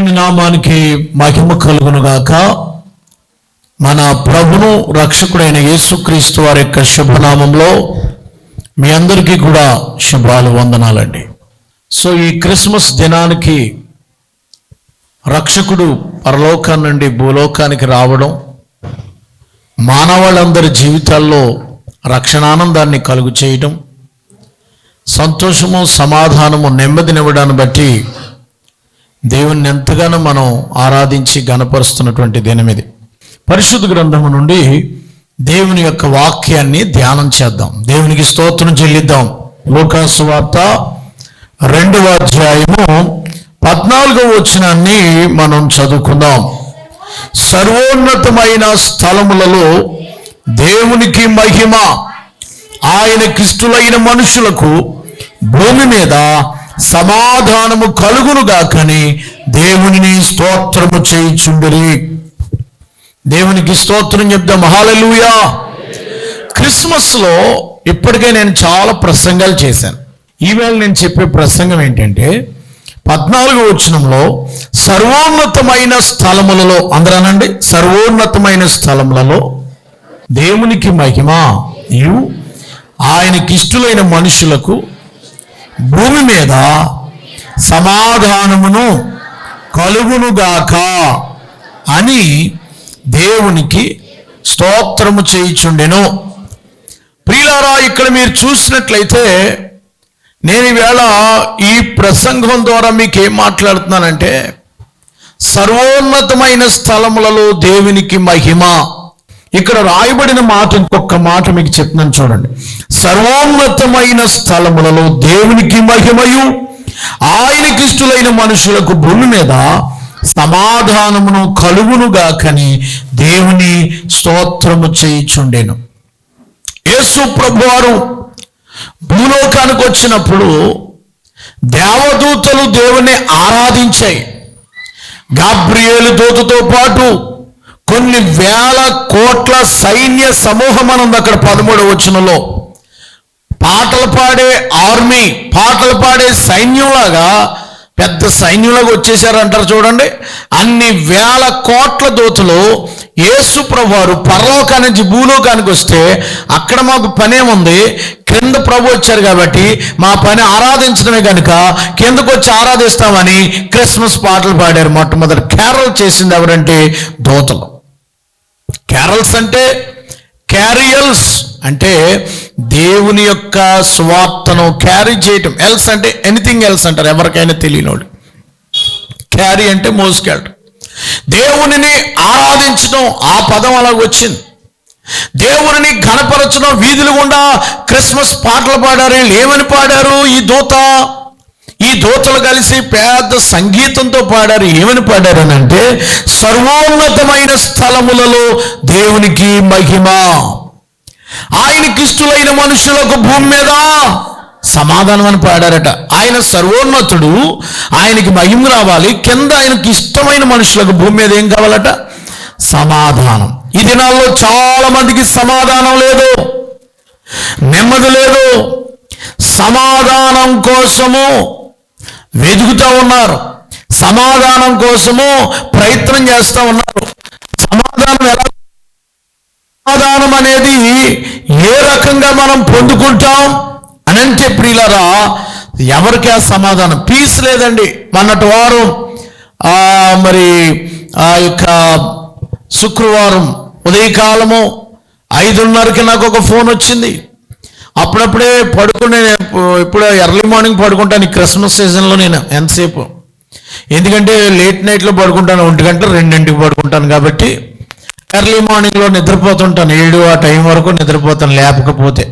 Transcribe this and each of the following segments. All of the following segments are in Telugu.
దేవుని నామానికి మహిమ కలుగునుగాక. మన ప్రభును రక్షకుడైన యేసుక్రీస్తు వారి యొక్క శుభనామంలో మీ అందరికీ కూడా శుభాలు వందనాలండి. సో ఈ క్రిస్మస్ దినానికి రక్షకుడు పరలోకం నుండి భూలోకానికి రావడం మానవాళ్ళందరి జీవితాల్లో రక్షణానందాన్ని కలుగు చేయటం సంతోషము సమాధానము నెమ్మదినివ్వడాన్ని బట్టి దేవుణ్ణి ఎంతగానో మనం ఆరాధించి గనపరుస్తున్నటువంటి దినం ఇది. పరిశుద్ధ గ్రంథము నుండి దేవుని యొక్క వాక్యాన్ని ధ్యానం చేద్దాం. దేవునికి స్తోత్రం చెల్లిద్దాం. లోకాసు వార్త రెండవ అధ్యాయము పద్నాలుగవ వచనాన్ని మనం చదువుకుందాం. సర్వోన్నతమైన స్థలములలో దేవునికి మహిమ. ఆయన కిష్టులైన మనుషులకు భూమి మీద సమాధానము కలుగునుగాకని దేవునిని స్తోత్రము చేయుచుండిరి. దేవునికి స్తోత్రం చెప్దాం. మహాలలుయా క్రిస్మస్లో ఇప్పటికే నేను చాలా ప్రసంగాలు చేశాను. ఈవేళ నేను చెప్పే ప్రసంగం ఏంటంటే పద్నాలుగో వచనంలో సర్వోన్నతమైన స్థలములలో అందరనండి సర్వోన్నతమైన స్థలములలో దేవునికి మహిమ. ఇవు ఆయనకిష్టులైన మనుషులకు భూమి మీద సమాధానమును కలుగునుగాక అని దేవునికి స్తోత్రము చేయుచుండెను. ప్రియులారా ఇక్కడ మీరు చూసినట్లయితే నేను ఈవేళ ఈ ప్రసంగం ద్వారా మీకు ఏం మాట్లాడుతున్నానంటే సర్వోన్నతమైన స్థలములలో దేవునికి మహిమ. ఇక్కడ రాయబడిన మాట ఇంకొక మాట మీకు చెప్తున్నాను చూడండి. సర్వోన్నతమైన స్థలములలో దేవునికి మహిమయు ఆయనకిష్టులైన మనుషులకు భూమి మీద సమాధానమును కలుగునుగాకని దేవుని స్తోత్రము చేయిచుండెను. యేసు ప్రభువారు భూలోకానికి వచ్చినప్పుడు దేవదూతలు దేవుని ఆరాధించాయి. గాబ్రియేలు దూతతో పాటు కొన్ని వేల కోట్ల సైన్య సమూహం అని ఉంది అక్కడ పదమూడు వచనంలో. పాటలు పాడే ఆర్మీ పాటలు పాడే సైన్యంలాగా పెద్ద సైన్యంలాగా వచ్చేసారంటారు చూడండి. అన్ని వేల కోట్ల దూతలు యేసు ప్రభువారు పరలోకానికి భూలోకానికి వస్తే అక్కడ మాకు పనేముంది క్రింద ప్రభు వచ్చారు కాబట్టి మా పని ఆరాధించడమే కనుక కిందకు వచ్చి ఆరాధిస్తామని క్రిస్మస్ పాటలు పాడారు మొట్టమొదటి. కేరళ చేసింది ఎవరంటే దూతలు. క్యారల్స్ అంటే క్యారియల్స్ అంటే దేవుని యొక్క స్వార్థను క్యారీ చేయటం. ఎల్స్ అంటే ఎనీథింగ్ ఎల్స్ అంటారు ఎవరికైనా తెలియనోడు క్యారీ అంటే మోసుకెళ్ళటం. దేవునిని ఆరాధించడం ఆ పదం అలాగ వచ్చింది. దేవుని ఘనపరచడం వీధులు గుండా క్రిస్మస్ పాటలు పాడారు వీళ్ళు ఏమని పాడారు ఈ దూత. ఈ దూతలు కలిసి పెద్ద సంగీతంతో పాడారు. ఏమని పాడారు అని అంటే సర్వోన్నతమైన స్థలములలో దేవునికి మహిమ. ఆయనకిష్టులైన మనుషులకు భూమి మీద సమాధానం అని పాడారట. ఆయన సర్వోన్నతుడు ఆయనకి మహిమ రావాలి. కింద ఆయనకి ఇష్టమైన మనుషులకు భూమి మీద ఏం కావాలట? సమాధానం. ఈ దినాల్లో చాలా మందికి సమాధానం లేదు. నెమ్మది లేదు. సమాధానం కోసము వెతుకుతూ ఉన్నారు. సమాధానం కోసము ప్రయత్నం చేస్తూ ఉన్నారు. సమాధానం ఎలా? సమాధానం అనేది ఏ రకంగా మనం పొందుకుంటాం? అనంటే ప్రియులరా ఎవరికి ఆ సమాధానం? పీస్ లేదండి. మొన్నటి వారం మరి ఆ యొక్క శుక్రవారం ఉదయకాలము ఐదున్నరకి నాకు ఒక ఫోన్ వచ్చింది. అప్పుడప్పుడే పడుకునే ఇప్పుడు ఎర్లీ మార్నింగ్ పడుకుంటాను ఈ క్రిస్మస్ సీజన్లో నేను ఎంతసేపు. ఎందుకంటే లేట్ నైట్లో పడుకుంటాను ఒంటి గంట రెండింటికి పడుకుంటాను కాబట్టి ఎర్లీ మార్నింగ్లో నిద్రపోతుంటాను. ఏడు ఆ టైం వరకు నిద్రపోతాను లేకపోతే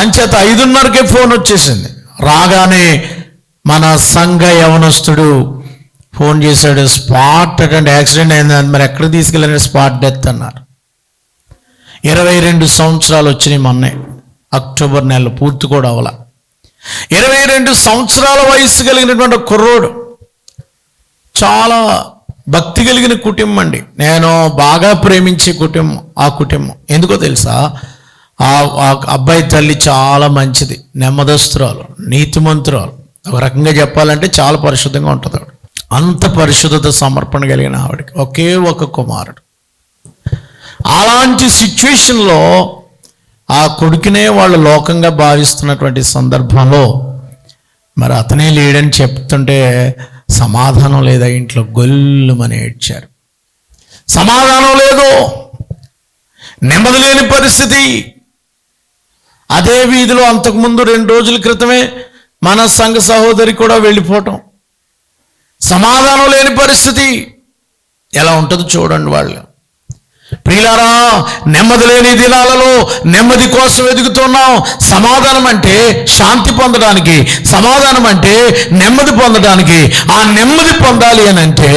అంచేత ఐదున్నరకే ఫోన్ వచ్చేసింది. రాగానే మన సంఘ యవనస్తుడు ఫోన్ చేశాడు స్పాట్ అటువంటి యాక్సిడెంట్ అయింది అని మరి ఎక్కడ తీసుకెళ్ళిన స్పాట్ డెత్ అన్నారు. ఇరవై రెండు సంవత్సరాలు వచ్చినాయి మొన్నే అక్టోబర్ నెల పూర్తి కూడా అవల ఇరవై రెండు సంవత్సరాల వయసు కలిగినటువంటి కుర్రోడు. చాలా భక్తి కలిగిన కుటుంబం అండి. నేను బాగా ప్రేమించే కుటుంబం ఆ కుటుంబం. ఎందుకో తెలుసా? ఆ ఆ అబ్బాయి తల్లి చాలా మంచిది. నెమ్మదస్తురాలు నీతిమంతురాలు. ఒక రకంగా చెప్పాలంటే చాలా పరిశుద్ధంగా ఉంటుంది ఆవిడ. అంత పరిశుద్ధత సమర్పణ కలిగిన ఆవిడకి. ఒకే ఒక కుమారుడు. అలాంటి సిచ్యువేషన్లో ఆ కొడుకునే వాళ్ళు లోకంగా భావిస్తున్నటువంటి సందర్భంలో మరి అతనే లేడని చెప్తుంటే సమాధానం లేదా ఇంట్లో గొల్లుమని ఏడ్చారు. సమాధానం లేదు. నెమ్మది లేని పరిస్థితి. అదే వీధిలో అంతకుముందు రెండు రోజుల క్రితమే మన సంఘ సహోదరి కూడా వెళ్ళిపోవటం. సమాధానం లేని పరిస్థితి. ఎలా ఉంటుందో చూడండి వాళ్ళు. ప్రియులారా నెమ్మది లేని దినాలలో నెమ్మది కోసం వెతుకుతున్నాం సమాధానం అంటే శాంతి పొందడానికి సమాధానం అంటే నెమ్మది పొందడానికి. ఆ నెమ్మది పొందాలి అని అంటే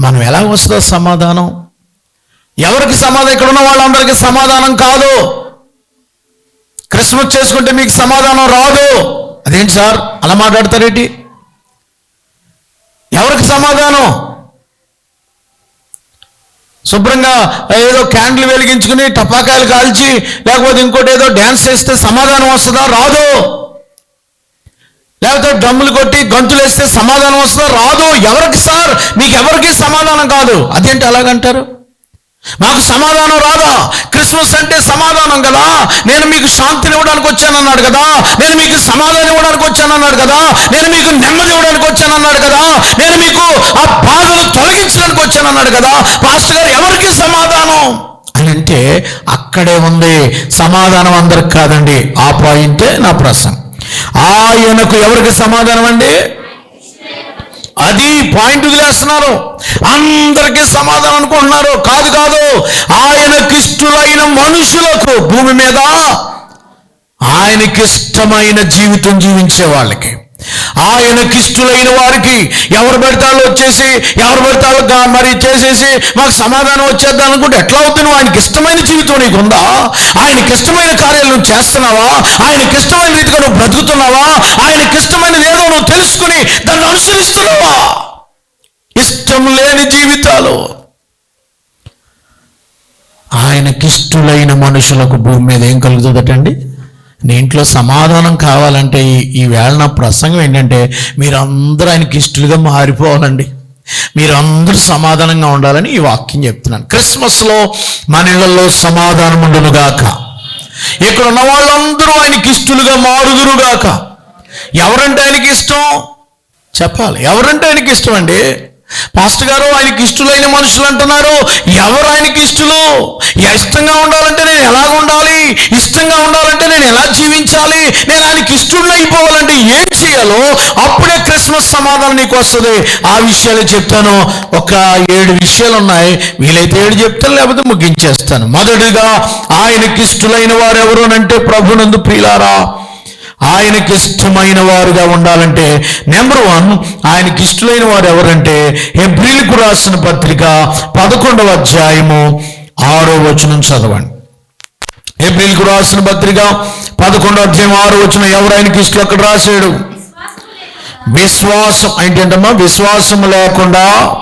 మనం ఎలా వస్తుందో సమాధానం? ఎవరికి సమాధానం? ఇక్కడ ఉన్న వాళ్ళందరికీ సమాధానం కాదు. క్రిస్మస్ చేసుకుంటే మీకు సమాధానం రాదు. అదేంటి సార్? అలా మాట్లాడతారేంటి? ఎవరికి సమాధానం? శుభ్రంగా ఏదో క్యాండిల్ వెలిగించుకుని టపాకాయలు కాల్చి లేకపోతే ఇంకోటి ఏదో డ్యాన్స్ చేస్తే సమాధానం వస్తుందా? రాదు. లేకపోతే డ్రమ్ములు కొట్టి గంతులు వేస్తే సమాధానం వస్తుందా? రాదు. ఎవరికి సార్? మీకు ఎవరికి సమాధానం కాదు. అదేంటి అలాగంటారు? మాకు సమాధానం రాదా? క్రిస్మస్ అంటే సమాధానం కదా? నేను మీకు శాంతిని ఇవ్వడానికి వచ్చానన్నాడు కదా? నేను మీకు సమాధానం ఇవ్వడానికి వచ్చానన్నాడు కదా? నేను మీకు నెమ్మది ఇవ్వడానికి వచ్చానన్నాడు కదా? నేను మీకు ఆ బాధలు తొలగించడానికి వచ్చానన్నాడు కదా? పాస్టర్ గారు ఎవరికి సమాధానం? అని అంటే అక్కడే ఉంది. సమాధానం అందరికి కాదండి. ఆ పాయింటే నా ప్రశ్న. ఆయనకు ఎవరికి సమాధానం అండి? అది పాయింట్ వదిలేస్తున్నారు. అందరికీ సమాధానం అనుకుంటున్నారు. కాదు కాదు. ఆయనకిష్టులైన మనుషులకు భూమి మీద ఆయనకిష్టమైన జీవితం జీవించే వాళ్ళకి. ఆయనకిష్టులైన వారికి ఎవరు పెడతాళ్ళు వచ్చేసి ఎవరు పెడతాళ్ళు మరి చేసేసి మాకు సమాధానం వచ్చేద్దాం అనుకుంటే ఎట్లా అవుతుంది ఆయనకి ఇష్టమైన జీవితం నీకు ఉందా? ఆయనకి ఇష్టమైన కార్యాలు నువ్వు చేస్తున్నావా? ఆయనకి ఇష్టమైన రీతిగా నువ్వు బ్రతుకుతున్నావా? ఆయనకి ఇష్టమైనది ఏదో నువ్వు తెలుసుకుని దాన్ని అనుసరిస్తున్నావా? ఇష్టం లేని జీవితాలు. ఆయనకిష్టులైన మనుషులకు భూమి మీద ఏం కలుగుతుందటండి? దీంట్లో ఇంట్లో సమాధానం కావాలంటే ఈ ఈ వేళ నా ప్రసంగం ఏంటంటే మీరందరూ ఆయనకి ఇష్టలుగా మారిపోవాలండి. మీరందరూ సమాధానంగా ఉండాలని ఈ వాక్యం చెప్తున్నాను. క్రిస్మస్లో మన ఇళ్ళలో సమాధానం ఉండునుగాక ఇక్కడ ఉన్న వాళ్ళందరూ ఆయనకి ఇష్టలుగా మారుదురుగాక ఎవరంటే ఆయనకి ఇష్టం? చెప్పాలి. ఎవరంటే ఆయనకి ఇష్టం అండి? పాస్టర్ గారు ఆయనకి ఇష్టలైన మనుషులు అంటున్నారు. ఎవరు ఆయనకి ఇష్టలు? ఇష్టంగా ఉండాలంటే నేను ఎలా ఉండాలి? ఇష్టంగా ఉండాలంటే నేను ఎలా జీవించాలి? నేను ఆయనకి ఇష్టం అయిపోవాలంటే ఏం చేయాలో అప్పుడే క్రిస్మస్ సమాధానం నీకు వస్తుంది. ఆ విషయాలు చెప్తాను. ఒక ఏడు విషయాలు ఉన్నాయి. వీలైతే ఏడు చెప్తాను లేకపోతే ముగించేస్తాను. మొదటిగా ఆయనకి ఇష్టలైన వారు ఎవరు అంటే ప్రభునందు ప్రియులారా ఆయనకి ఇష్టమైన వారుగా ఉండాలంటే నెంబర్ వన్ ఆయనకి ఇష్టమైన వారు ఎవరంటే హెబ్రిల్కు రాసిన పత్రిక పదకొండవ అధ్యాయము ఆరో వచనం చదవండి. ఏప్రిల్కు రాసిన పత్రిక పదకొండో అధ్యాయం ఆరో వచనం ఎవరు ఆయనకి ఇష్టం అక్కడ రాశాడు? విశ్వాసం. ఏంటంటమ్మా? విశ్వాసం లేకుండా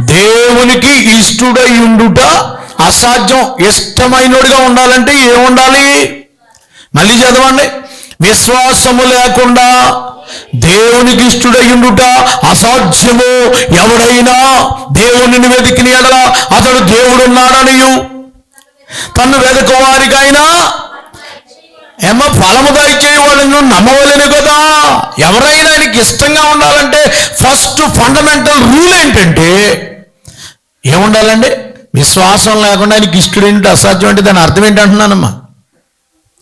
దేవునికి ఇష్టడై ఉండుట అసాధ్యం. ఇష్టమైనడుగా ఉండాలంటే ఏముండాలి? మళ్ళీ చదవండి. విశ్వాసము లేకుండా దేవునికి ఇష్టడై అసాధ్యము? ఎవడైనా దేవునిని వెతికిన ఎడల అతడు దేవుడున్నాడనియు? తను వెదక వారికైనా ఏమో ఫలము దయచేయవాళ్ళను నమ్మవలేను కదా? ఎవరైనా ఆయనకి ఇష్టంగా ఉండాలంటే ఫస్ట్ ఫండమెంటల్ రూల్ ఏంటంటే ఏముండాలండి? విశ్వాసం లేకుండా ఆయనకి ఇష్టడేంటి అసాధ్యం అంటే దాని అర్థం ఏంటంటున్నానమ్మా?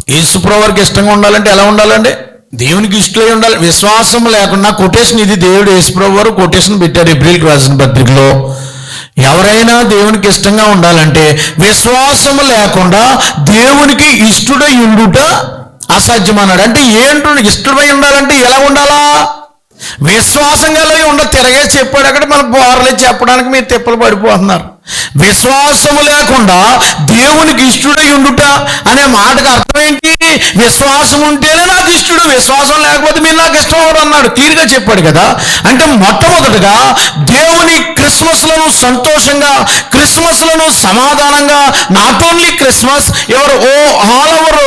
యేసుప్రవారికి ఇష్టంగా ఉండాలంటే ఎలా ఉండాలండి? దేవునికి ఇష్టమై ఉండాలి. విశ్వాసం లేకుండా కొటేషన్ ఇది. దేవుడు యేసుప్రభు వారు కొటేషన్ పెట్టారు ఏప్రిల్కి రాసిన పత్రికలో. ఎవరైనా దేవునికి ఇష్టంగా ఉండాలంటే విశ్వాసం లేకుండా దేవునికి ఇష్టడై ఉండుట అసాధ్యం అన్నాడు. అంటే ఏంటో ఇష్టమై ఉండాలంటే ఎలా ఉండాలా? విశ్వాసం గల ఉండ తిరగే చెప్పాడు. అక్కడ మన బోర్లే చెప్పడానికి మీరు తిప్పలు పడిపోతున్నారు. విశ్వాసము లేకుండా దేవునికి ఇష్టడై ఉండుట అనే మాటకు అర్థం ఏంటి? విశ్వాసం ఉంటేనే నాకు ఇష్టడు విశ్వాసం లేకపోతే మీరు నాకు ఇష్టం అవరు అన్నాడు. తీరుగా చెప్పాడు కదా. అంటే మొట్టమొదటిగా దేవుని క్రిస్మస్లను సంతోషంగా క్రిస్మస్లను సమాధానంగా నాట్ ఓన్లీ క్రిస్మస్ ఎవరు ఓ ఆల్ ఓవర్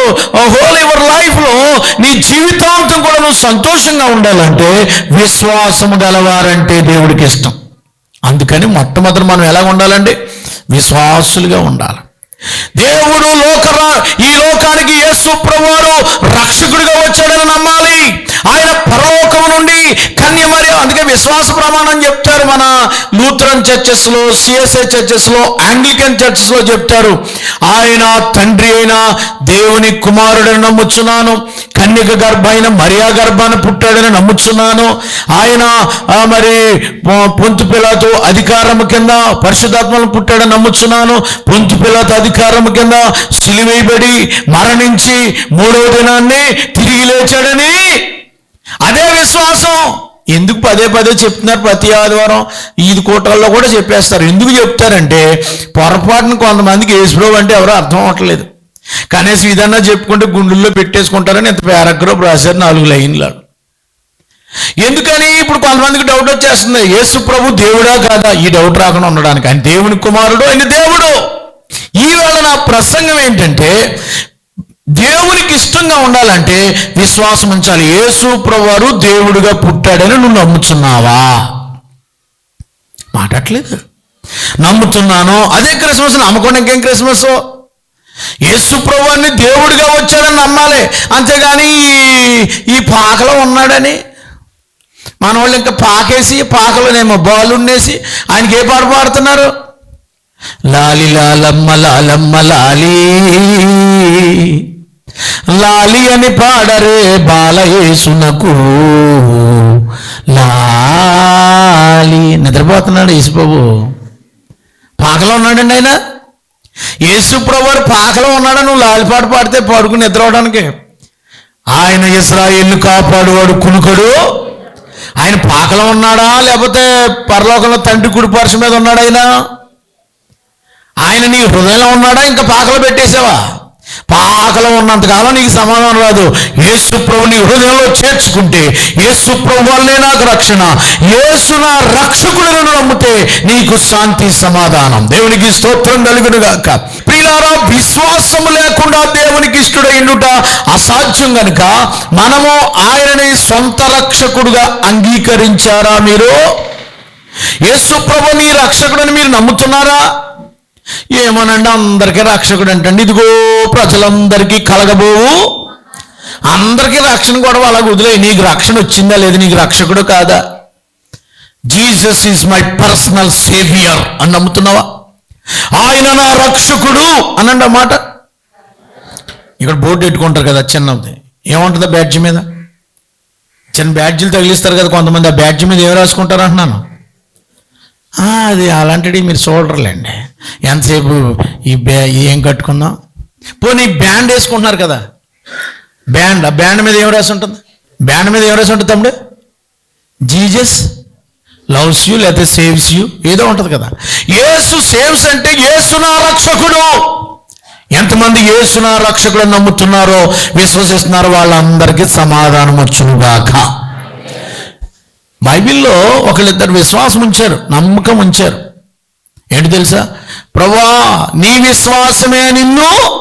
హోల్ ఎవర్ లైఫ్లో నీ జీవితాంతం కూడా నువ్వు సంతోషంగా ఉండాలంటే విశ్వాసము గలవారంటే దేవుడికి ఇష్టం. అందుకని మొట్టమొదటి మనం ఎలా ఉండాలండి? విశ్వాసులుగా ఉండాలి. దేవుడు లోక ఈ లోకానికి యేసు ప్రభువారు రక్షకుడిగా వచ్చాడని నమ్మాలి. ఆయన పరలోకం నుండి కన్య మరియు అందుకే విశ్వాస ప్రమాణం చెప్తారు మన లూథరన్ చర్చెస్లో సిఎస్ఐ చర్చెస్లో ఆంగ్లికన్ చర్చెస్లో చెప్తారు. ఆయన తండ్రి అయిన దేవుని కుమారుడని నమ్ముచున్నాను. కన్యక గర్భైన మరియా గర్భాన పుట్టాడని నమ్ముచున్నాను. ఆయన ఆ, మరి పొంతు పిల్లతో అధికారం కింద పరిశుధాత్మను పుట్టాడని నమ్ముచున్నాను. పొంతు పిల్లతో అధికారం కింద సిలివేయబడి మరణించి మూడవ దినాన్ని తిరిగి లేచాడని అదే విశ్వాసం. ఎందుకు పదే పదే చెప్తున్నారు ప్రతి ఆదివారం? ఈది కూటల్లో కూడా చెప్పేస్తారు. ఎందుకు చెప్తారంటే పొరపాటున కొంతమందికి యేసుప్రభు అంటే ఎవరో అర్థం అవ్వట్లేదు. కనీసం ఇదన్నా చెప్పుకుంటే గుండెల్లో పెట్టేసుకుంటారని ఇంత పారాగ్రాఫ్ రాశారు నాలుగు లైన్లు ఎందుకని ఇప్పుడు కొంతమందికి డౌట్ వచ్చేస్తుంది యేసు ప్రభు దేవుడా కాదా? ఈ డౌట్ రాకుండా ఉండడానికి. ఆయన దేవుని కుమారుడు ఆయన దేవుడు. ఈవేళ నా ప్రసంగం ఏంటంటే దేవునికి ఇష్టంగా ఉండాలంటే విశ్వాసం ఉంచాలి. యేసు ప్రభువారు దేవుడిగా పుట్టాడని నువ్వు నమ్ముతున్నావా? మాటట్లేదు. నమ్ముతున్నాను. అదే క్రిస్మస్ నమ్మకుండా ఇంకేం క్రిస్మస్? యేసు ప్రభువాన్ని దేవుడిగా వచ్చాడని నమ్మాలి. అంతేగాని ఈ- పాకలో ఉన్నాడని. మన వాళ్ళు ఇంకా పాకేసి పాకలోనేమో బాలున్నేసి ఆయనకి ఏ పాట పాడుతున్నారు? లాలి లాలమ్మ లాలమ్మ లాలి. లాలి అని పాడరే బాలయేసునకు. లాలి. నిద్రపోతున్నాడు యేసుబాబు పాకలో ఉన్నాడండి ఆయన? యేసు పాకలో ఉన్నాడు నువ్వు లాలిపాట పాడితే పడుకుని నిద్రవడానికి ఆయన ఇస్రాయేల్ని కాపాడువాడు కునుకడు. ఆయన పాకలో ఉన్నాడా లేకపోతే పరలోకంలో తండ్రి కుడిపరచ మీద ఉన్నాడు ఆయన? ఆయన నీ హృదయంలో ఉన్నాడా ఇంకా పాకలో పెట్టేసావా పాకలో ఉన్నంతకాలం నీకు సమాధానం రాదు. యేసు ప్రభు నీ హృదయంలో చేర్చుకుంటే యేసు ప్రభు వల్లే నాకు రక్షణ. యేసు నా రక్షకుడులను నమ్మితే నీకు శాంతి సమాధానం. దేవునికి స్తోత్రం కలుగును గాక ప్రియులారా విశ్వాసం లేకుండా దేవునికి ఇష్టడైనట అసాధ్యం గనుక మనము ఆయనని సొంత రక్షకుడుగా అంగీకరించారా మీరు? యేసు ప్రభు నీ రక్షకుడని మీరు నమ్ముతున్నారా? ఏమోనండి? అందరికీ రక్షకుడు అంటండి ఇదిగో ప్రజలందరికీ కలగబోవు. అందరికీ రక్షణ కూడా అలా వదిలే నీకు రక్షణ వచ్చిందా లేదు? నీకు రక్షకుడు కాదా? Jesus is my personal saviour అని నమ్ముతున్నావా? ఆయన నా రక్షకుడు అనండి అన్నమాట మాట. ఇక్కడ బోర్డు పెట్టుకుంటారు కదా చిన్నది. ఏముంటుందా బ్యాడ్జ్ మీద? చిన్న బ్యాడ్జీలు తగిలిస్తారు కదా కొంతమంది. ఆ బ్యాడ్జ్ మీద ఏం రాసుకుంటారు అంటున్నాను? అది అలాంటివి మీరు చూడరులేండి. ఎంతసేపు ఈ బ్యా ఏం కట్టుకుందాం పోనీ బ్యాండ్ వేసుకుంటున్నారు కదా. బ్యాండ్ ఆ బ్యాండ్ మీద ఏం రాసి ఉంటుంది? బ్యాండ్ మీద ఏం రాసి ఉంటుంది తమ్ముడు? జీజస్ లవ్స్ యూ లేకపోతే సేవ్స్ యూ ఏదో ఉంటుంది కదా. యేసు సేవ్స్ అంటే యేసు నా రక్షకుడు. ఎంతమంది యేసు నా రక్షకుడు నమ్ముతున్నారో విశ్వసిస్తున్నారో వాళ్ళందరికీ సమాధానం వచ్చునుగాక బైబిల్లో ఒకళ్ళిద్దరు విశ్వాసం ఉంచారు నమ్మకం ఉంచారు. ఏంటి తెలుసా? ప్రభా నీ విశ్వాసమే నిన్ను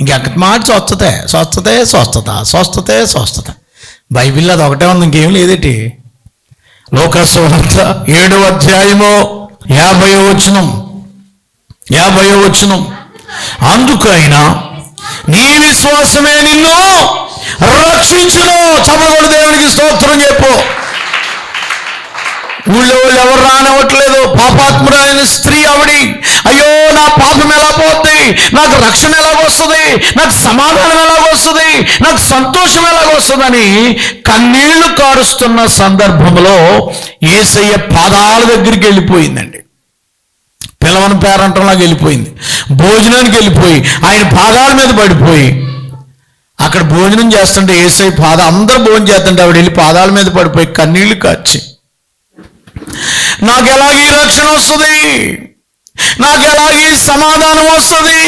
ఇంకెక్క మాట స్వస్థతే స్వస్థతే స్వస్థత స్వస్థతే స్వస్థత. బైబిల్లో అది ఒకటే ఉంది ఇంకేం లేదేటి లోకస్వార్త ఏడవ అధ్యాయము యాభై వచనం. యాభై వచనం. అందుకైనా నీ విశ్వాసమే నిన్ను రక్షించును చమగొడు దేవునికి స్తోత్రం చెప్పు. ఊళ్ళో వాళ్ళు ఎవరు రానివ్వట్లేదు. పాపాత్మురాలైన స్త్రీ ఆవిడి అయ్యో నా పాపం ఎలా పోతుంది? నాకు రక్షణ ఎలాగొస్తుంది నాకు సమాధానం ఎలాగొస్తుంది నాకు సంతోషం ఎలాగొస్తుందని కన్నీళ్ళు కారుస్తున్న సందర్భంలో ఏసయ్య పాదాల దగ్గరికి వెళ్ళిపోయిందండి. పిలవని పేరంటంలాగా వెళ్ళిపోయింది. భోజనానికి వెళ్ళిపోయి ఆయన పాదాల మీద పడిపోయి అక్కడ భోజనం చేస్తుంటే ఏసై పాద అందరూ భోజనం చేస్తుంటే ఆవిడ వెళ్ళి పాదాల మీద పడిపోయి కన్నీళ్ళు కాచి నాకు ఎలాగ ఈ రక్షణ వస్తుంది? నాకు ఎలాగ ఈ సమాధానం వస్తుంది?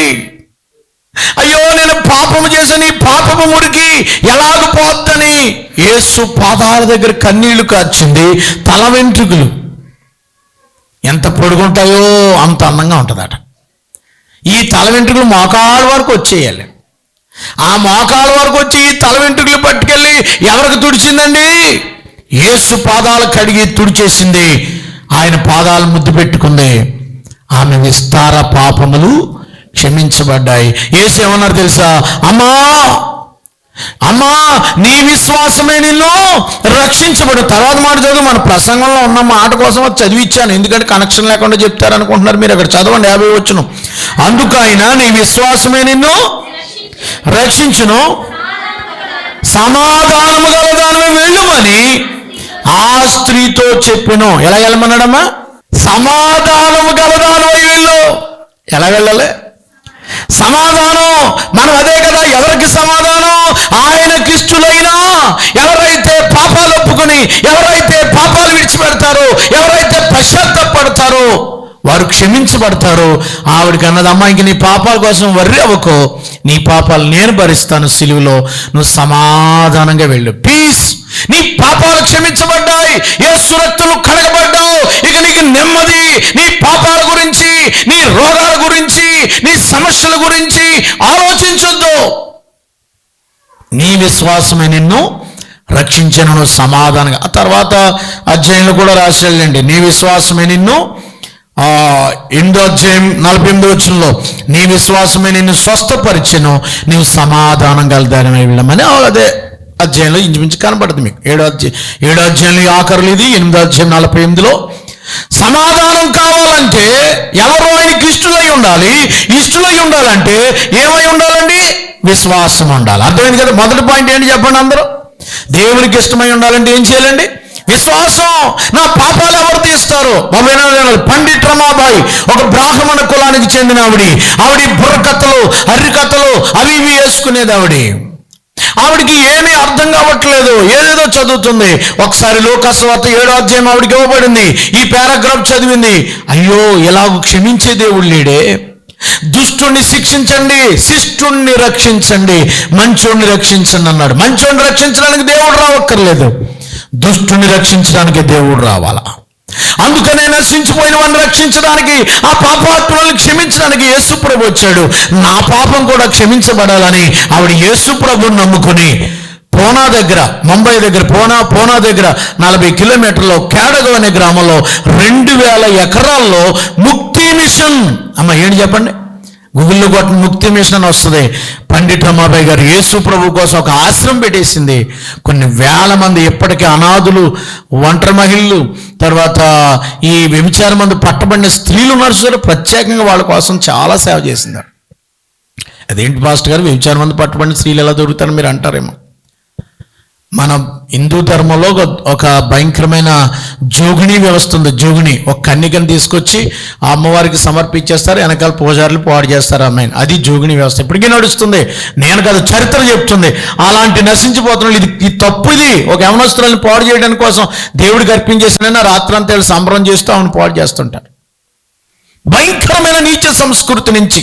అయ్యో నేను పాపము చేసిన ఈ పాపము మురికి ఎలాగ పోద్దని యేసు పాదాల దగ్గర కన్నీళ్ళు కార్చింది తల వెంట్రుకలు. ఎంత పొడుగుంటాయో అంత అందంగా ఉంటుందట. ఈ తల వెంట్రుకలు మోకాళ్ళ వరకు వచ్చేయాలి. ఆ మోకాల వరకు వచ్చి ఈ తల వెంట్రుకలు పట్టుకెళ్ళి ఎవరికి తుడిచిందండి? యేసు పాదాలు కడిగి తుడిచేసింది. ఆయన పాదాలు ముద్దు పెట్టుకుంది. ఆమె విస్తార పాపములు క్షమించబడ్డాయి. యేసు ఏమన్నారు తెలుసా? అమ్మా! అమ్మా! నీ విశ్వాసమే నిన్ను రక్షించబడు. తర్వాత మాట చదువు మన ప్రసంగంలో ఉన్న మాట కోసం చదివిచ్చాను. ఎందుకంటే కనెక్షన్ లేకుండా చెప్తారు అనుకుంటున్నారు మీరు. అక్కడ చదవండి యాభై వచ్చును అందుకైనా నీ విశ్వాసమే నిన్ను రక్షించును. సమాధానము గలదానమే వెళ్ళమని ఆ స్త్రీతో చెప్పిను. ఎలా వెళ్ళమన్నాడమ్మా? సమాధానము గలదానమై వెళ్ళు. ఎలా వెళ్ళలే? సమాధానం. మనం అదే కదా ఎవరికి సమాధానం? ఆయన కిష్టులైనా ఎవరైతే పాపాలు ఒప్పుకొని ఎవరైతే పాపాలు విడిచిపెడతారో ఎవరైతే పశ్చాత్తపడతారో వారు క్షమించబడతారు ఆవిడకి అన్నది అమ్మా ఇంక నీ పాపాల కోసం వర్రి అవ్వకో. నీ పాపాలు నేను భరిస్తాను సిలువలో. నువ్వు సమాధానంగా వెళ్ళు. పీస్ నీ పాపాలు క్షమించబడ్డాయి. ఏ సురక్తులు కడగబడ్డావు. ఇక నీకు నెమ్మది. నీ పాపాల గురించి నీ రోగాల గురించి నీ సమస్యల గురించి ఆలోచించొద్దు. నీ విశ్వాసమే నిన్ను రక్షించను. సమాధానంగా ఆ తర్వాత అధ్యయనంలో కూడా రాసేళ్ళండి నీ విశ్వాసమే నిన్ను ఎనిమిదో అధ్యాయం నలభై ఎనిమిదో వచ్చంలో నీ విశ్వాసమే నిన్ను స్వస్థపరిచను నీవు సమాధానం గలదానమై వెళ్ళమని. అదే అధ్యాయంలో ఇంచుమించు కనబడుతుంది మీకు. ఏడో అధ్యాయం ఏడో అధ్యాయంలో ఆఖరులు ఇది ఎనిమిదో అధ్యాయం నలభై ఎనిమిదిలో సమాధానం కావాలంటే ఎవరు ఆయనకి ఇష్టలై ఉండాలి. ఇష్టలై ఉండాలంటే ఏమై ఉండాలండి? విశ్వాసం ఉండాలి. అర్థమైంది కదా? మొదటి పాయింట్ ఏంటి చెప్పండి అందరూ? దేవునికి ఇష్టమై ఉండాలంటే ఏం చేయాలండి? విశ్వాసం నా పాపాలు ఎవరు తీస్తారు? బాబు ఏనాడు పండిట్ రమాబాయి ఒక బ్రాహ్మణ కులానికి చెందిన ఆవిడి. ఆవిడ బుర్రకథలు అర్రికథలు అవి ఇవి వేసుకునేది ఆవిడ. ఆవిడికి ఏమీ అర్థం కావట్లేదు ఏదేదో చదువుతుంది. ఒకసారి లోకస్వార్త ఏడో అధ్యాయం ఆవిడికి ఇవ్వబడింది. ఈ పారాగ్రాఫ్ చదివింది. అయ్యో ఎలాగో క్షమించే దేవుడు లేడే. దుష్టుణ్ణి శిక్షించండి శిష్టుణ్ణి రక్షించండి మంచోణ్ణి రక్షించండి అన్నాడు. మంచోణ్ణి రక్షించడానికి దేవుడు రావక్కర్లేదు. దుష్టుని రక్షించడానికి దేవుడు రావాలా? అందుకనే నశించిపోయిన వాడిని రక్షించడానికి ఆ పాపాత్మలను క్షమించడానికి యేసుప్రభు వచ్చాడు. నా పాపం కూడా క్షమించబడాలని ఆవిడ యేసుప్రభుని నమ్ముకుని పోనా దగ్గర ముంబై దగ్గర పోనా పోనా దగ్గర నలభై కిలోమీటర్లో కేడగో అనే గ్రామంలో రెండు వేల ఎకరాల్లో ముక్తి మిషన్. అమ్మ ఏంటి చెప్పండి? గూగుల్లో కొట్టిన ముక్తి మిషన్ వస్తుంది. పండిట్ రమాబాయి గారు యేసు ప్రభు కోసం ఒక ఆశ్రమం పెట్టేసింది. కొన్ని వేల మంది ఎప్పటికీ అనాథులు ఒంటరి మహిళలు తర్వాత ఈ వ్యభిచార మంది పట్టబడిన స్త్రీలు ఉన్నారు ప్రత్యేకంగా వాళ్ళ కోసం చాలా సేవ చేసింది. అదేంటి పాస్టర్ గారు? వ్యభిచార మంది పట్టబడిన స్త్రీలు ఎలా దొరుకుతారని మీరు అంటారేమో. మన హిందూ ధర్మంలో ఒక భయంకరమైన జోగిని వ్యవస్థ ఉంది. జోగిని ఒక కన్నికను తీసుకొచ్చి ఆ అమ్మవారికి సమర్పించేస్తారు. వెనకాల పూజారులు పాడు చేస్తారు. అమ్మాయిని అది జోగిని వ్యవస్థ. ఇప్పటికీ నడుస్తుంది. నేను కదా చరిత్ర చెప్తుంది. అలాంటి నశించిపోతున్నాడు ఇది ఈ తప్పు ఇది. ఒక యవనస్తురాలను పాడు చేయడానికి కోసం దేవుడికి అర్పించేసిన రాత్రంతా సంబరం చేస్తూ ఆమెను పాడు చేస్తుంటారు. భయంకరమైన నీచ సంస్కృతి నుంచి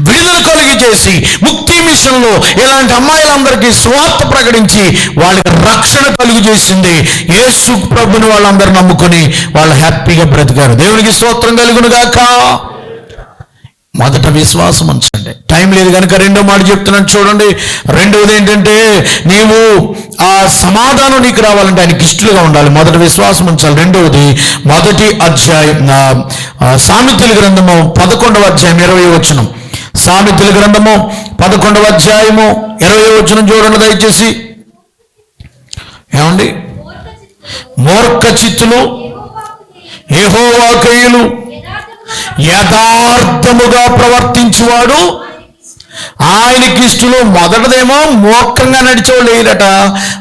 విడుదల కలిగి చేసి ముక్తి మిషన్లో ఇలాంటి అమ్మాయిలందరికీ స్వార్థ ప్రకటించి వాళ్ళకి రక్షణ కలుగు చేసింది యేసు ప్రభుని వాళ్ళందరూ నమ్ముకొని వాళ్ళు హ్యాపీగా బ్రతికారు. దేవునికి స్తోత్రం కలుగును గాక మొదట విశ్వాసం ఉంచండి. టైం లేదు కనుక రెండో మాట చెప్తున్నాను చూడండి. రెండవది ఏంటంటే నీవు ఆ సమాధానం నీకు రావాలంటే ఆయనకి ఇష్టలుగా ఉండాలి. మొదట విశ్వాసం ఉంచాలి. రెండవది మొదటి అధ్యాయం సామెతల గ్రంథము పదకొండవ అధ్యాయం ఇరవై వచనం. సామెతల గ్రంథము పదకొండవ అధ్యాయము ఇరవై వచనం చూడండి దయచేసి. ఏమండి? మూర్ఖ చిత్తులు యెహోవాకయులు యథార్థముగా ప్రవర్తించువాడు. ఆయనకి ఇష్టలు మొదటిదేమో మూర్ఖంగా నడిచేవాళ్ళు లేరట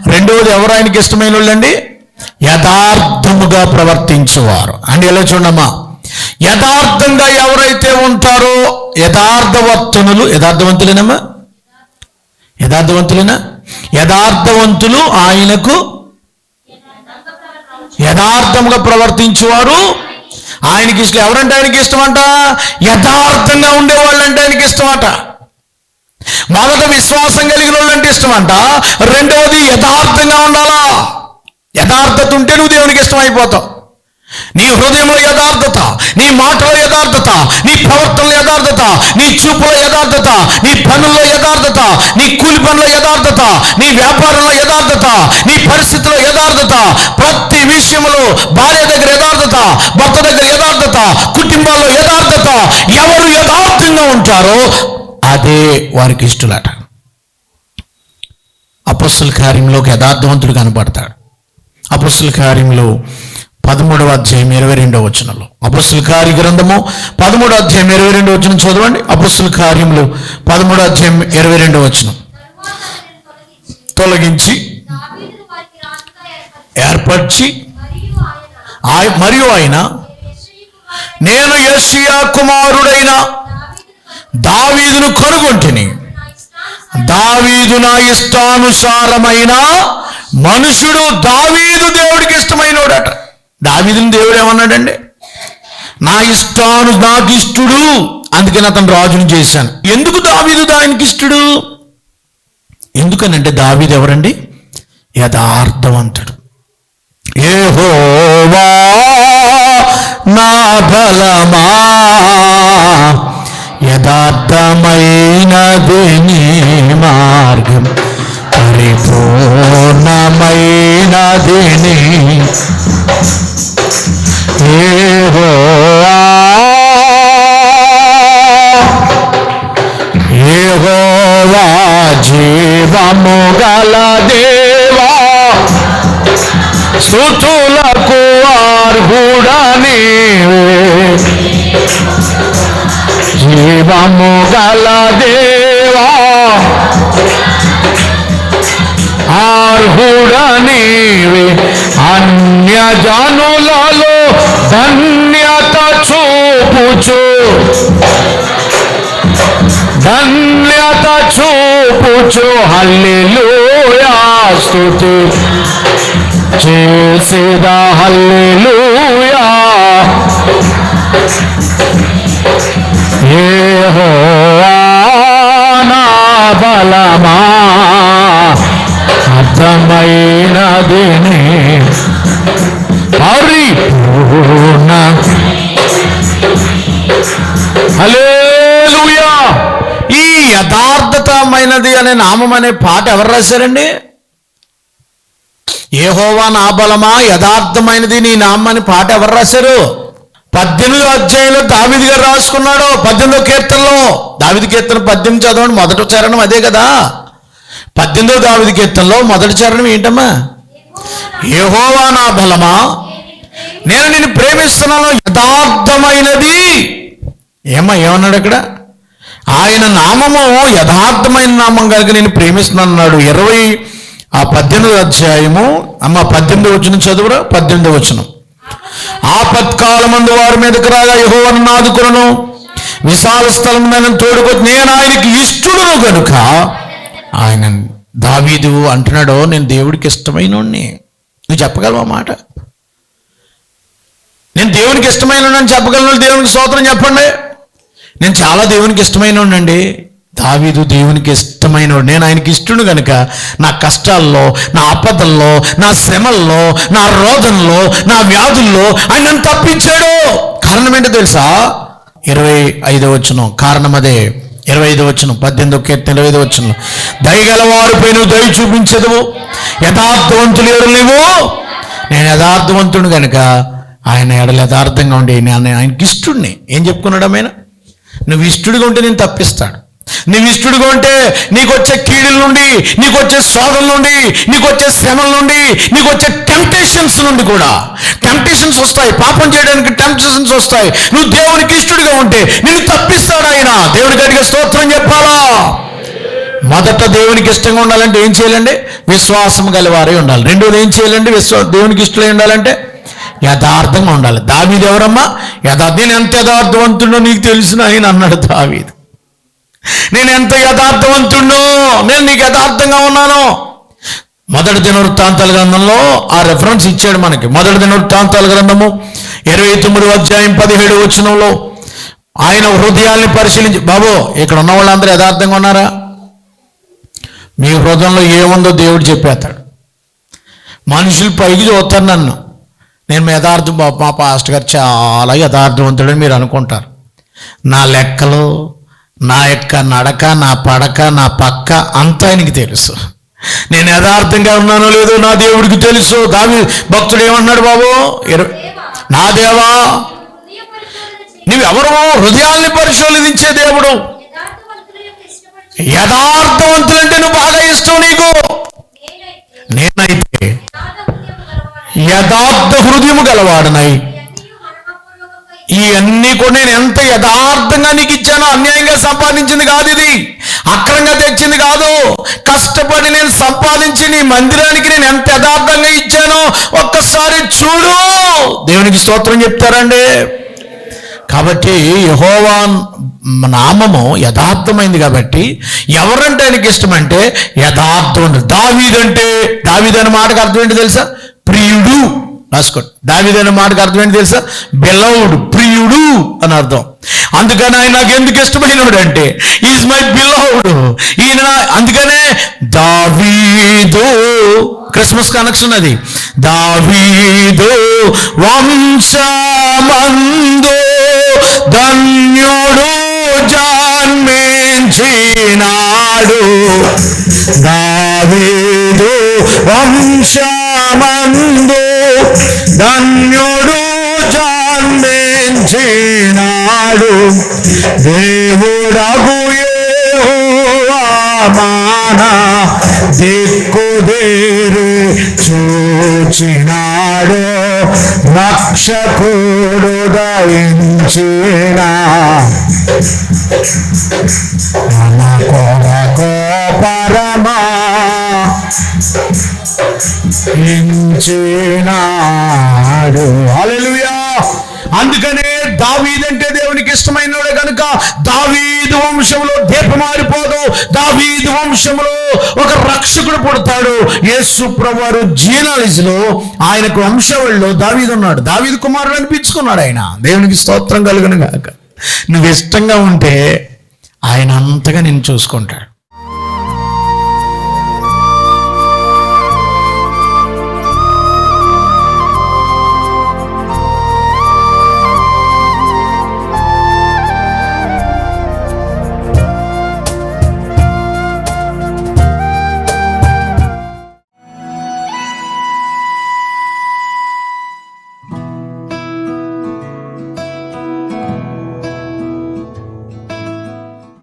రెండవది ఎవరు ఆయనకి ఇష్టమైన వాళ్ళండి యథార్థముగా ప్రవర్తించేవారు. అంటే ఎలా చూడమ్మా? యథార్థంగా ఎవరైతే ఉంటారో యథార్థవర్తనులు యథార్థవంతులేనమ్మా? యథార్థవంతులేనా? యథార్థవంతులు ఆయనకు యథార్థముగా ప్రవర్తించేవారు. ఆయనకి ఇష్టం. ఎవరంటే ఆయనకి ఇష్టమంట? యథార్థంగా ఉండేవాళ్ళు అంటే ఆయనకి అంట మొదట విశ్వాసం కలిగిన వాళ్ళు అంటే ఇష్టం అంట రెండవది యథార్థంగా ఉండాలా? యథార్థత ఉంటే నువ్వు దేవునికి ఇష్టం అయిపోతావు నీ హృదయంలో యథార్థత నీ మాటలో యథార్థత నీ ప్రవర్తనలో యథార్థత నీ చూపులో యథార్థత నీ పనుల్లో యథార్థత నీ కూలి పనుల యథార్థత నీ వ్యాపారంలో యథార్థత నీ పరిస్థితిలో యథార్థత ప్రతి విషయంలో భార్య దగ్గర యథార్థత భర్త దగ్గర యథార్థత కుటుంబాల్లో యథార్థత ఎవరు యథార్థంగా ఉంటారో అదే వారికి ఇష్టలట. అపస్సుల కార్యంలోకి యథార్థవంతుడు కనపడతాడు. అపస్సుల కార్యంలో పదమూడవ అధ్యాయం ఇరవై రెండవ వచనంలో. అపస్సుల కార్య గ్రంథము పదమూడవ అధ్యాయం ఇరవై రెండవ వచనం చదవండి. అపస్సుల కార్యములు పదమూడవ అధ్యాయం ఇరవై రెండవ వచనం. తొలగించి ఏర్పరిచి, మరియు ఆయన నేను యషియా కుమారుడైన దావీదును కనుగొంటిని. దావీదు నా ఇష్టానుసారమైన మనుషుడు దావీదు దేవుడికి ఇష్టమైనోడట. దావిదిని దేవుడు ఏమన్నాడండి నా ఇష్టాను నాకు ఇష్టుడు అందుకని అతను రాజుని చేశాను. ఎందుకు దావీదు దానికి ఇష్టడు ఎందుకనంటే దావీదు ఎవరండి? యథార్థవంతుడు. ఏహోవా నా బలమా యథార్థమైన మార్గం. పరిపూర్ణమైనది నీ ఏహోవా ఏహోవా జీవము గల దేవా స్థుతులకు అర్హుడా నీవే జీవము గల దేవా అర్హుడా అన్యజనులలో ధన్యత చూపుచు. ధన్యత చూపుచు హల్లెలూయా స్తుతి. చేసేదా హల్లెలూయా. యెహోవా నా బలమా. అర్థమైనది నీ పరిపూర్ణ. హలేలుయా ఈ యథార్థతమైనది అనే నామం అనే పాట ఎవరు రాశారండి? ఏహోవా నా బలమా? యథార్థమైనది నీ నామం అని పాట ఎవరు రాశారు? పద్దెనిమిదో అధ్యాయంలో దావిది గారు రాసుకున్నాడు. పద్దెనిమిదో కీర్తనలో. దావిది కీర్తన పద్దెనిమిది చదవండి. మొదటి చరణం అదే కదా. పద్దెనిమిదో దావిది కీర్తనలో మొదటి చరణం ఏంటమ్మా? ఏహోవా నా బలమా? నేను నిన్ను ప్రేమిస్తున్నాను యథార్థమైనది. ఏమ్మా ఏమన్నాడు అక్కడ? ఆయన నామము యథార్థమైన నామం కనుక నేను ప్రేమిస్తున్నాను అన్నాడు. ఇరవై ఆ పద్దెనిమిది అధ్యాయము అమ్మ పద్దెనిమిది వచ్చిన చదువురా పద్దెనిమిది వచ్చిన ఆపత్కాలమందు వారి మీదకి రాగా యహోవను నాదుకులను విశాల స్థలం నేను తోడుకొచ్చి నేను ఆయనకి ఇష్టడును కనుక ఆయన దావీదు అంటున్నాడో నేను దేవుడికి ఇష్టమైన నువ్వు చెప్పగలవా మాట? నేను దేవునికి ఇష్టమైన చెప్పగలను దేవునికి స్తోత్రం చెప్పండి. నేను చాలా దేవునికి ఇష్టమైనోడండి దావీదు దేవునికి ఇష్టమైన నేను ఆయనకి ఇష్టడు కనుక నా కష్టాల్లో నా ఆపదల్లో నా శ్రమల్లో నా రోధనలో నా వ్యాధుల్లో ఆయన నన్ను తప్పించాడు. కారణం ఏంటో తెలుసా? ఇరవై ఐదో వచ్చిన కారణం అదే. ఇరవై ఐదు వచ్చిన పద్దెనిమిది కీర్తన ఇరవై ఐదు వచ్చిన దయగలవారు వారిపై నువ్వు దయ చూపించదువు. యథార్థవంతులు ఎవరు లేవు నేను యథార్థవంతుడు కనుక ఆయన ఎడలు యథార్థంగా ఉండి నేను ఆయనకి ఇష్టుడిని ఏం చెప్పుకున్నాడు ఆయన నువ్వు ఇష్టడిగా ఉంటే నేను తప్పిస్తాడు నువ్వు ఇష్టడుగా ఉంటే నీకు వచ్చే కీడుల నుండి నీకు వచ్చే శోధల నుండి నీకు వచ్చే శ్రమల నుండి నీకు వచ్చే టెంప్టేషన్స్ నుండి కూడా. టెంప్టేషన్స్ వస్తాయి. పాపం చేయడానికి టెంప్టేషన్స్ వస్తాయి. నువ్వు దేవునికి ఇష్టడుగా ఉంటే నేను తప్పిస్తాడు ఆయన. దేవుని అడిగే స్తోత్రం చెప్పాలా? మొదట దేవునికి ఇష్టంగా ఉండాలంటే ఏం చేయాలండి? విశ్వాసం గలవారే ఉండాలి. రెండోది ఏం చేయాలండి? విశ్వా దేవునికి ఇష్టమై ఉండాలంటే యథార్థంగా ఉండాలి. దావీది ఎవరమ్మా? యథార్థ నేను ఎంత యథార్థవంతుడో నీకు తెలిసిన ఆయన అన్నాడు దావీది. నేను ఎంత యథార్థవంతుడో నేను నీకు యథార్థంగా ఉన్నాను. మొదటి దినవృత్తాంతాల గ్రంథంలో ఆ రెఫరెన్స్ ఇచ్చాడు మనకి. మొదటి దినవృత్తాంతాల గ్రంథము ఇరవై తొమ్మిది అధ్యాయం పదిహేడు వచనంలో ఆయన హృదయాల్ని పరిశీలించి బాబు ఇక్కడ ఉన్న వాళ్ళందరూ యథార్థంగా ఉన్నారా? మీ హృదయంలో ఏముందో దేవుడు చెప్పేస్తాడు. మనుషులు పైకి చూస్తారు నన్ను. నేను యథార్థం మా పాస్ట్ గారు చాలా యథార్థవంతుడని మీరు అనుకుంటారు. నా లెక్కలు నా యొక్క నడక నా పడక నా పక్క అంతా ఆయనకి తెలుసు. నేను యథార్థంగా ఉన్నానో లేదో నా దేవుడికి తెలుసు. దావి భక్తుడు ఏమన్నాడు బాబు? నా దేవా నువ్వెవరు హృదయాల్ని పరిశోధించే దేవుడు. యథార్థవంతులంటే నువ్వు బాగా ఇష్టం నీకు. నేనైతే యథార్థ హృదయం హృదయము గలవాడనై. ఇవన్నీ కూడా నేను ఎంత యథార్థంగా నీకు ఇచ్చానో అన్యాయంగా సంపాదించింది కాదు ఇది. అక్రంగా తెచ్చింది కాదు. కష్టపడి నేను సంపాదించి నీ మందిరానికి నేను ఎంత యథార్థంగా ఇచ్చానో ఒక్కసారి చూడు. దేవునికి స్తోత్రం చెప్తారండి. కాబట్టి యహోవాన్ నామము యథార్థమైంది కాబట్టి ఎవరంటే ఆయనకి ఇష్టమంటే యథార్థం దావీదంటే దావీదనే మాటకు అర్థం ఏంటి తెలుసా? ప్రియుడు. రాసుకోండి. దావిదైన మాటకు అర్థం ఏంటి తెలుసా? బిలవుడు ప్రియుడు అని అర్థం. అందుకని ఆయన నాకు ఎందుకు ఇష్టమైనడు అంటే ఈజ్ మై బిలవుడు ఈయన అందుకనే దావీదు క్రిస్మస్ కనెక్షన్ అది. దావీదు వంశమందో ధన్యుడు జన్మించినాడు. దావీదు వంశమందో ధన్యుడు జన్మించినాడు. దేవుడగు మాన దిక్కుదేరు చూచినాడు. రక్షకుడు దయించిన మన కొరకు పరమా ఎంచినాడు అందుకనే దావీదంటే దేవునికి ఇష్టమైనవాడు కనుక దావీదు వంశంలో దీపమారిపోదు దావీదు వంశంలో ఒక రక్షకుడు పుడతాడు. యేసు ప్రభువారు జీనాలజీలో ఆయనకు వంశవళ్ళలో దావీదు ఉన్నాడు. దావీదు కుమారుడు అనిపించుకున్నాడు ఆయన. దేవునికి స్తోత్రం కలుగును గాక. నువ్వు ఇష్టంగా ఉంటే ఆయన అంతగా నేను చూసుకుంటాడు.